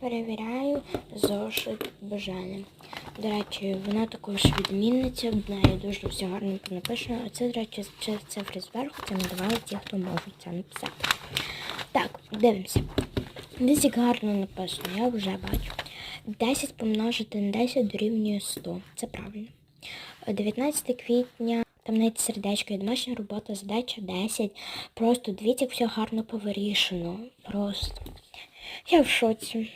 перевіряю зошит Божени. До речі, вона також відмінниця, в неї дуже все гарно написано. А це, до речі, цифри зверху, це надавали ті, хто можуть це написати. Так, дивимося. Десь як гарно написано, я вже бачу. 10 помножити на 10 дорівнює 100. Це правильно. 19 квітня, там навіть сердечко і домашня робота, задача 10. Просто дивіться, як все гарно повирішено. Просто. Я в шоці.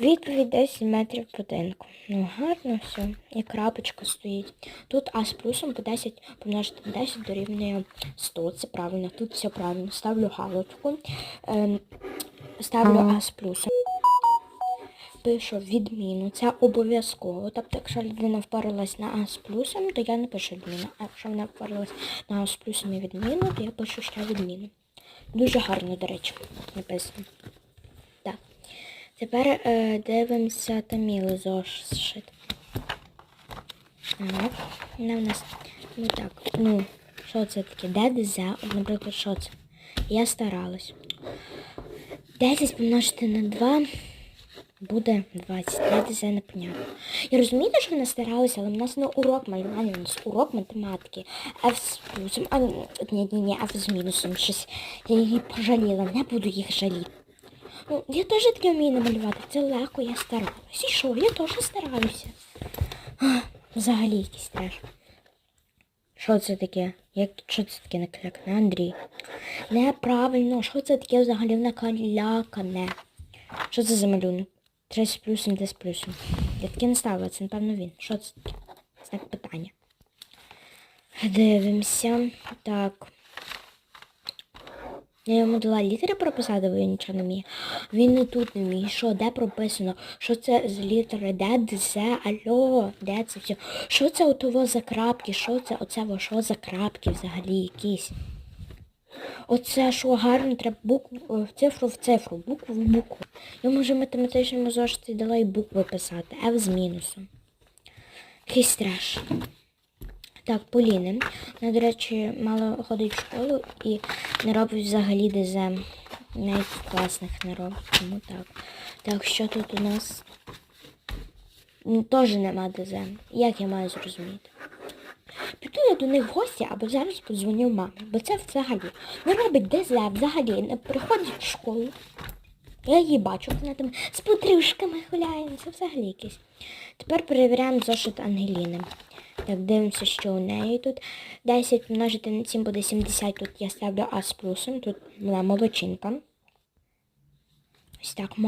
Відповідь 10 метрів будинку. Ну, гарно все. І крапочка стоїть. Тут А з плюсом по 10 помножити на 10 дорівнює 100. Це правильно. Тут все правильно. Ставлю галочку. Ем, ставлю А з плюсом. Пишу відміну. Це обов'язково. Тобто, якщо людина впоралась на А з плюсом, то я не пишу відміну. А якщо вона впоралась на А з плюсом і відміну, то я пишу ще відміну. Дуже гарно, до речі, написано. Тепер е, дивимося Таміли зошит. Так. Вона в нас. Ну так. Ну, що це таке? ДДЗ, от, наприклад, що це? Я старалась. 10 помножити на 2 буде 20. ДДЗ непонятно. Я розумію, що вона старалася, але в нас не урок малювання, у нас урок математики. F з плюсом, а ні, ні, ні, F з мінусом. Щось. Я її пожаліла, не буду їх жаліти. Ну, я теж таке вмію намалювати. Це легко, я старалась. І що, я теж стараюся. Ах, Взагалі якийсь треш. Що це таке? Як, що це таке наклякане, Андрій? Неправильно, що це таке взагалі накалякане? Що це за малюнок? 3 з плюсом, 10 з плюсом. Я таке не ставила, це напевно він. Що це таке? Знак питання. Дивимося. Так. Я йому дала літери прописати, бо він нічого не вміє. Він і тут не вміє. Що, де прописано? Що це з літери? Де, це? Алло, де це все? Що це у того за крапки? Що це оце во що за крапки взагалі якісь? Оце що гарно, треба букву е, в цифру в цифру, букву в букву. Я може математичному зошиті дала і букви писати, F з мінусом. Якийсь треш. Так, Поліни. Вона, до речі, мало ходить в школу і не робить взагалі ДЗ. Навіть класних не робить, тому так. Так, що тут у нас? Теж нема ДЗ. Як я маю зрозуміти? Піду я до них в гості або зараз подзвоню мамі, бо це взагалі не робить ДЗ, взагалі не приходить в школу. Я її бачу, вона там з подружками гуляє, це взагалі якесь. Тепер перевіряємо зошит Ангеліни. Так, дивимося, що у неї тут. 10 множити на 7 буде 70, тут я ставлю А з плюсом, тут була молочинка. Ось так.